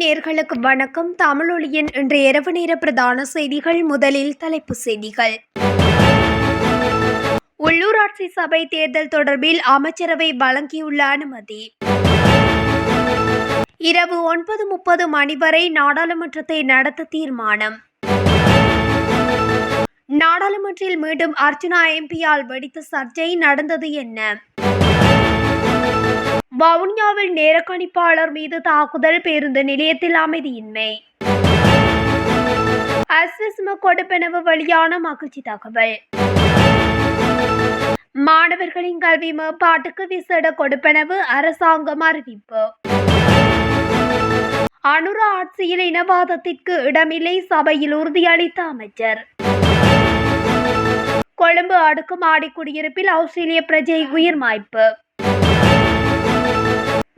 நேர்களுக்கு வணக்கம். தமிழொலியின் இன்று இரவு நேர பிரதான செய்திகள் முதலில் தலைப்புச் செய்திகள். உள்ளூராட்சி சபை தேர்தல் தொடர்பில் அமைச்சரவை வழங்கியுள்ள அனுமதி. இரவு ஒன்பது முப்பது மணி வரை நாடாளுமன்றத்தை நடத்த தீர்மானம். நாடாளுமன்றில் மீண்டும் அர்ச்சுனா எம்பியால் வெடித்த சர்ச்சை நடந்தது என்ன? வவுனியாவில் நேரக்கணிப்பாளர் மீது தாக்குதல் பேருந்து நிலையத்தில் அமைதியின்மை. அஸ்விஸ்ம கொடுப்பெனவு வெளியான மகிழ்ச்சி தகவல். மாணவர்களின் கல்வி மேம்பாட்டுக்கு விசேட கொடுப்பெனவு அரசாங்கம் அறிவிப்பு. அனுர ஆட்சியில் இனவாதத்திற்கு இடமில்லை சபையில் உறுதியளித்த அமைச்சர். கொழும்பு அடுக்குமாடி குடியிருப்பில் ஆஸ்திரேலிய பிரஜை உயிர் மாய்ப்பு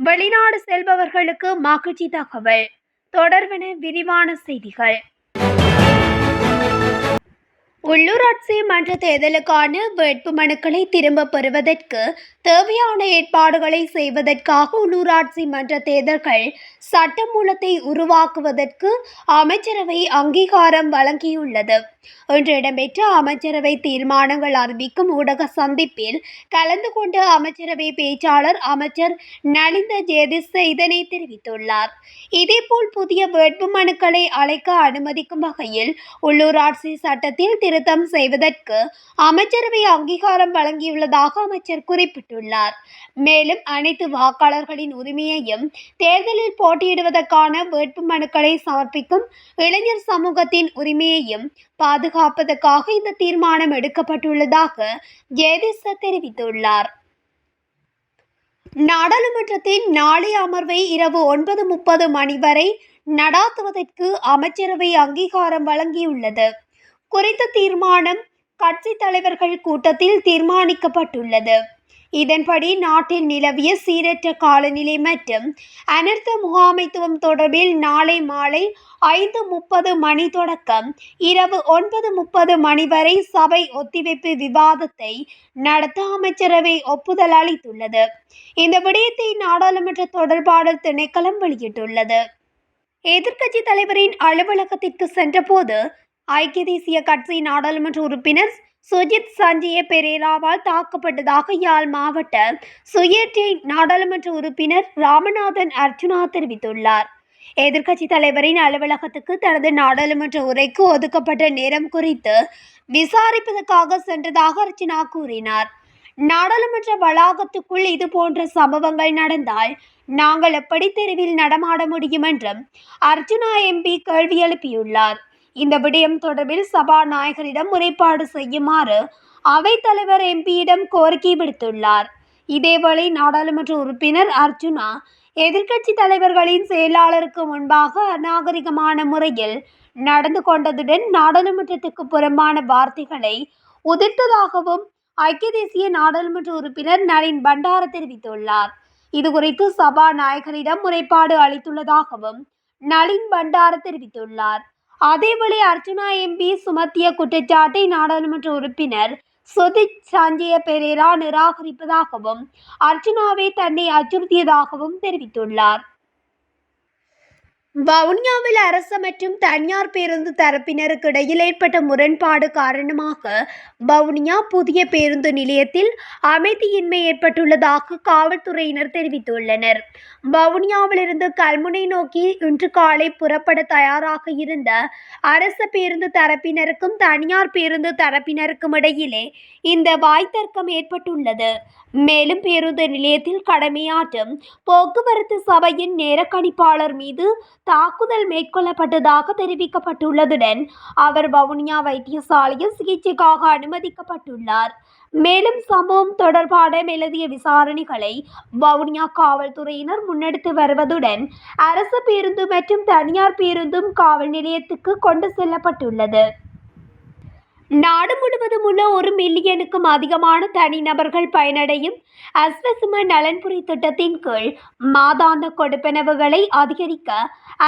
வெளிநாடு செல்பவர்களுக்கு மகிழ்ச்சி தகவல். தொடர்வென விரிவான செய்திகள். உள்ளூராட்சி மன்ற தேர்தலுக்கான வேட்பு மனுக்களை பெறுவதற்கு தேவையான ஏற்பாடுகளை செய்வதற்காக உள்ளூராட்சி மன்ற தேர்தல்கள் சட்டமூலத்தை உருவாக்குவதற்கு அமைச்சரவை அங்கீகாரம் வழங்கியுள்ளது. இன்று இடம்பெற்ற அமைச்சரவை தீர்மானங்கள் அறிவிக்கும் ஊடக சந்திப்பில் கலந்து கொண்ட அமைச்சரவை பேச்சாளர் அமைச்சர் நலிந்த ஜேதிஸ் இதனை தெரிவித்துள்ளார். இதேபோல் புதிய வேட்பு மனுக்களை அழைக்க அனுமதிக்கும் வகையில் உள்ளூராட்சி சட்டத்தில் திருத்தம் செய்வதற்கு அமைச்சரவை அங்கீகாரம் வழங்கியுள்ளதாக அமைச்சர் குறிப்பிட்டுள்ளார். மேலும் அனைத்து வாக்காளர்களின் உரிமையையும் தேர்தலில் போட்டியிடுவதற்கான வேட்பு மனுக்களை சமர்ப்பிக்கும் இளைஞர் சமூகத்தின் உரிமையையும் பாதுகாப்பதற்காக இந்த தீர்மானம் எடுக்கப்பட்டுள்ளதாக ஜெயதிச தெரிவித்துள்ளார். நாடாளுமன்றத்தின் நாளைய அமர்வை இரவு ஒன்பது முப்பது மணி வரை நடாத்துவதற்கு அமைச்சரவை அங்கீகாரம் வழங்கியுள்ளது. குறித்த தீர்மானம் கட்சி தலைவர்கள் கூட்டத்தில் தீர்மானிக்கப்பட்டுள்ளது. இதன்படி நாட்டில் நிலவிய சீரற்ற காலநிலை மற்றும் அனர்த்த முகாமைத்துவம் தொடர்பில் நாளை மாலை ஐந்து முப்பது மணி தொடக்கம் இரவு ஒன்பது முப்பது மணி வரை சபை ஒத்திவைப்பு விவாதத்தை நடத்த அமைச்சரவை ஒப்புதல் அளித்துள்ளது. இந்த விடயத்தை நாடாளுமன்ற தொடர்பாடல் திணைக்களம் வெளியிட்டுள்ளது. எதிர்க்கட்சி தலைவரின் அலுவலகத்திற்கு சென்றபோது ஐக்கிய தேசிய கட்சி நாடாளுமன்ற உறுப்பினர் சுஜித் சஞ்சய பெரேராவால் தாக்கப்பட்டதாக யாழ் மாவட்ட சுயேட்சை நாடாளுமன்ற உறுப்பினர் ராமநாதன் அர்ஜுனா தெரிவித்துள்ளார். எதிர்க்கட்சி தலைவரின் அலுவலகத்துக்கு தனது நாடாளுமன்ற உரைக்கு ஒதுக்கப்பட்ட நேரம் குறித்து விசாரிப்பதற்காக சென்றதாக அர்ச்சனா கூறினார். நாடாளுமன்ற வளாகத்துக்குள் இது போன்ற சம்பவங்கள் நடந்தால் நாங்கள் எப்படி தெருவில் நடமாட முடியும் என்றும் அர்ஜுனா எம்பி கேள்வி எழுப்பியுள்ளார். இந்த விடயம் தொடர்பில் சபாநாயகரிடம் முறைப்பாடு செய்யுமாறு அவைத்தலைவர் எம்பியிடம் கோரிக்கை விடுத்துள்ளார். இதேவேளை நாடாளுமன்ற உறுப்பினர் அர்ஜுனா எதிர்க்கட்சி தலைவர்களின் செயலாளருக்கு முன்பாக அநாகரிகமான முறையில் நடந்து கொண்டதுடன் நாடாளுமன்றத்துக்கு புறம்பான வார்த்தைகளை உதிர்த்ததாகவும் ஐக்கிய தேசிய நாடாளுமன்ற உறுப்பினர் நளின் பண்டார தெரிவித்துள்ளார். இதுகுறித்து சபாநாயகரிடம் முறைப்பாடு அளித்துள்ளதாகவும் நளின் பண்டார தெரிவித்துள்ளார். அதேவேளை அர்ஜுனா எம்பி சுமத்திய குற்றச்சாட்டை நாடாளுமன்ற உறுப்பினர் சுதித் சஞ்சய பெரேரா நிராகரிப்பதாகவும் அர்ஜுனாவை தன்னை அச்சுறுத்தியதாகவும் தெரிவித்துள்ளார். வவுனியாவில் அரசு மற்றும் தனியார் பேருந்து தரப்பினருக்கு இடையில் ஏற்பட்ட முரண்பாடு காரணமாக வவுனியா புதிய பேருந்து நிலையத்தில் அமைதியின்மை ஏற்பட்டுள்ளதாக காவல்துறையினர் தெரிவித்துள்ளனர். வவுனியாவிலிருந்து கல்முனை நோக்கி இன்று காலை புறப்பட தயாராக இருந்த அரசு பேருந்து தரப்பினருக்கும் தனியார் பேருந்து தரப்பினருக்கும் இடையிலே இந்த வாய்த்தர்க்கம் ஏற்பட்டுள்ளது. மேலும் பேருந்து நிலையத்தில் கடமையாற்றும் போக்குவரத்து சபையின் நேரக்கணிப்பாளர் மீது தாக்குதல் மேற்கொள்ளப்பட்டதாக தெரிவிக்கப்பட்டுள்ளதுடன் அவர் வவுனியா வைத்தியசாலையில் சிகிச்சைக்காக அனுமதிக்கப்பட்டுள்ளார். மேலும் சம்பவம் தொடர்பான மேலதிக விசாரணைகளை வவுனியா காவல்துறையினர் முன்னெடுத்து வருவதுடன் அரசு பேருந்து மற்றும் தனியார் பேருந்தும் காவல் நிலையத்துக்கு கொண்டு செல்லப்பட்டுள்ளது. நாடு முழுவதும் உள்ள ஒரு மில்லியனுக்கும் அதிகமான தனிநபர்கள் பயனடையும் அஸ்வசும நலன்புரி திட்டத்தின் கீழ் மாதாந்த கொடுப்பனவுகளை அதிகரிக்க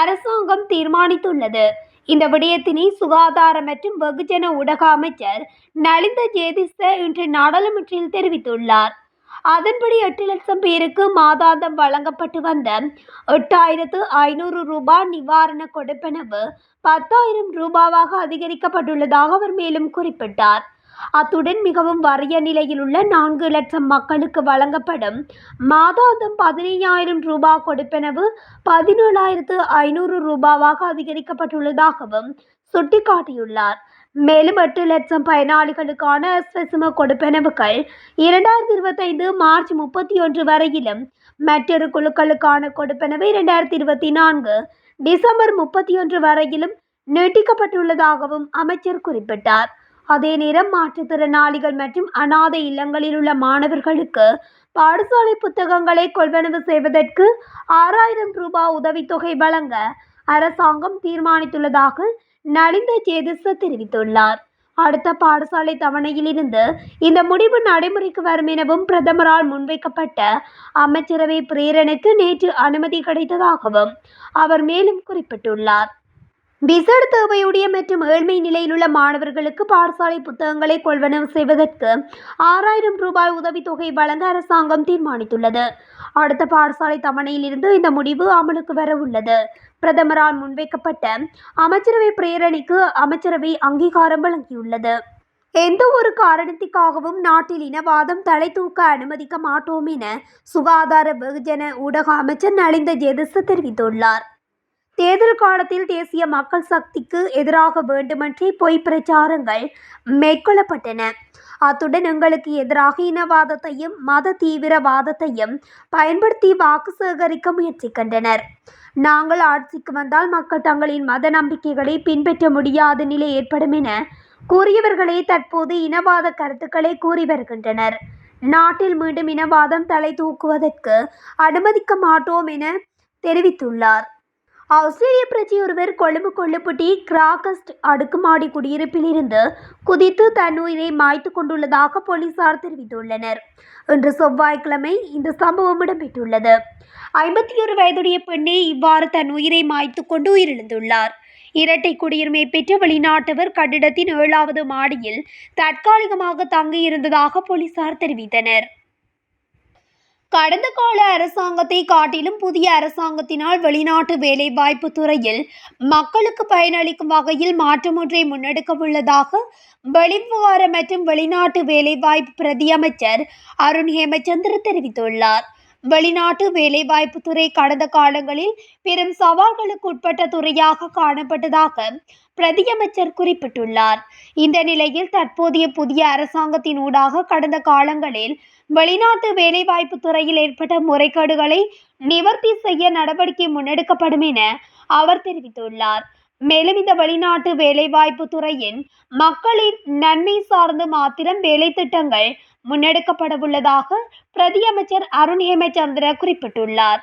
அரசாங்கம் தீர்மானித்துள்ளது. இந்த விடயத்தினை சுகாதார மற்றும் வெகுஜன ஊடக அமைச்சர் நலிந்த ஜேதிச இன்று நாடாளுமன்றில் தெரிவித்துள்ளார். அதன்படி எட்டு லட்சம் பேருக்கு மாதாந்தம் வழங்கப்பட்டு வந்த எட்டாயிரத்து ஐநூறு ரூபாய் நிவாரண கொடுப்பனவு பத்தாயிரம் ரூபாவாக அதிகரிக்கப்பட்டுள்ளதாக அவர் மேலும் குறிப்பிட்டார். அத்துடன் மிகவும் வறிய நிலையில் உள்ள நான்கு லட்சம் மக்களுக்கு வழங்கப்படும் மாதாந்தம் பதினையாயிரம் ரூபாய் கொடுப்பனவு பதினேழாயிரத்து ஐநூறு ரூபாவாக அதிகரிக்கப்பட்டுள்ளதாகவும் சுட்டிக்காட்டியுள்ளார். மேலும் எட்டு லட்சம் பயனாளிகளுக்கான ஸ்வெசும கொடுப்பனவுகள் இரண்டாயிரத்தி இருபத்தைந்து மார்ச் முப்பத்தி ஒன்று வரையிலும் மற்றொரு குழுக்களுக்கான கொடுப்பனவு இரண்டாயிரத்தி இருபத்தி நான்கு டிசம்பர் முப்பத்தி ஒன்று வரையிலும் நீட்டிக்கப்பட்டுள்ளதாகவும் அமைச்சர் குறிப்பிட்டார். அதே நேரம் மாற்றுத்திறனாளிகள் மற்றும் அனாதை இல்லங்களில் உள்ள மாணவர்களுக்கு பாடசாலை புத்தகங்களை கொள்வனவு செய்வதற்கு ஆறாயிரம் ரூபாய் உதவித்தொகை வழங்க அரசாங்கம் தீர்மானித்துள்ளதாக நலிந்த ஜேதிச தெரிவித்துள்ளார். அடுத்த பாடசாலை தவணையிலிருந்து இந்த முடிவு நடைமுறைக்கு வரும் எனவும் பிரதமரால் முன்வைக்கப்பட்ட அமைச்சரவை பிரேரனுக்கு நேற்று அனுமதி கிடைத்ததாகவும் அவர் மேலும் குறிப்பிட்டுள்ளார். விசேட தேவையுடைய மற்றும் ஏழ்மை நிலையிலுள்ள மாணவர்களுக்கு பாடசாலை புத்தகங்களை கொள்வனவு செய்வதற்கு ஆறாயிரம் ரூபாய் உதவித்தொகை வழங்க அரசாங்கம் தீர்மானித்துள்ளது. அடுத்த பாடசாலை தவணையிலிருந்து இந்த முடிவு அமலுக்கு வர உள்ளது. பிரதமரால் முன்வைக்கப்பட்ட அமைச்சரவை பிரேரணைக்கு அமைச்சரவை அங்கீகாரம் வழங்கியுள்ளது. எந்த ஒரு காரணத்திற்காகவும் நாட்டில் இனவாதம் தலை தூக்க அனுமதிக்க மாட்டோம் என சுகாதார வெகுஜன ஊடக அமைச்சர் நலிந்த ஜெதிச தெரிவித்துள்ளார். தேர்தல் காலத்தில் தேசிய மக்கள் சக்திக்கு எதிராக வேண்டுமென்றே பொய் பிரச்சாரங்கள் மேற்கொள்ளப்பட்டன. அத்துடன் எங்களுக்கு எதிராக இனவாதத்தையும் மத தீவிரவாதத்தையும் பயன்படுத்தி வாக்கு சேகரிக்க முயற்சிக்கின்றனர். நாங்கள் ஆட்சிக்கு வந்தால் மக்கள் தங்களின் மத நம்பிக்கைகளை பின்பற்ற முடியாத நிலை ஏற்படும் என கூறியவர்களே தற்போது இனவாத கருத்துக்களை கூறி வருகின்றனர். நாட்டில் மீண்டும் இனவாதம் தலை தூக்குவதற்கு அனுமதிக்க மாட்டோம் என தெரிவித்துள்ளார். ஆஸ்திரேலிய பிரஜை ஒருவர் கொழும்பு கொள்ளுப்பட்டி கிராகஸ்ட் அடுக்குமாடி குடியிருப்பில் இருந்து குதித்து தன் உயிரை மாய்த்து கொண்டுள்ளதாக போலீசார் தெரிவித்துள்ளனர். இன்று செவ்வாய்க்கிழமை இந்த சம்பவம் இடம்பெற்றுள்ளது. ஐம்பத்தி ஒரு வயதுடைய பெண்ணே இவ்வாறு தன் உயிரை மாய்த்து கொண்டு உயிரிழந்துள்ளார். இரட்டை குடியுரிமை பெற்ற வெளிநாட்டவர் கட்டிடத்தின் ஏழாவது மாடியில் தற்காலிகமாக தங்கியிருந்ததாக போலீசார் தெரிவித்தனர். கடந்த கால அரசாங்கத்தை காட்டிலும் புதிய அரசாங்கத்தினால் வெளிநாட்டு வேலைவாய்ப்பு துறையில் மக்களுக்கு பயனளிக்கும் வகையில் மாற்றம் ஒன்றை முன்னெடுக்க உள்ளதாக வெளிவிவகார மற்றும் வெளிநாட்டு வேலைவாய்ப்பு பிரதியமைச்சர் அருண் ஹேமச்சந்திர தெரிவித்துள்ளார். வெளிநாட்டு வேலைவாய்ப்பு துறை கடந்த காலங்களில் பெரும் சவால்களுக்கு உட்பட்ட துறையாக காணப்பட்டதாக பிரதியமைச்சர் குறிப்பிட்டுள்ளார். இந்த நிலையில் தற்போதைய புதிய அரசாங்கத்தின் ஊடாக கடந்த காலங்களில் வெளிநாட்டு வேலைவாய்ப்பு துறையில் ஏற்பட்ட முறைகேடுகளை நிவர்த்தி செய்ய நடவடிக்கை முன்னெடுக்கப்படும் என அவர் தெரிவித்துள்ளார். மேலும் இந்த வெளிநாட்டு வேலைவாய்ப்பு துறையின் மக்களின் நன்மை சார்ந்து மாத்திரம் வேலை திட்டங்கள் முன்னெடுக்கப்படவுள்ளதாக பிரதியமைச்சர் அருண் ஹேமச்சந்திர குறிப்பிட்டுள்ளார்.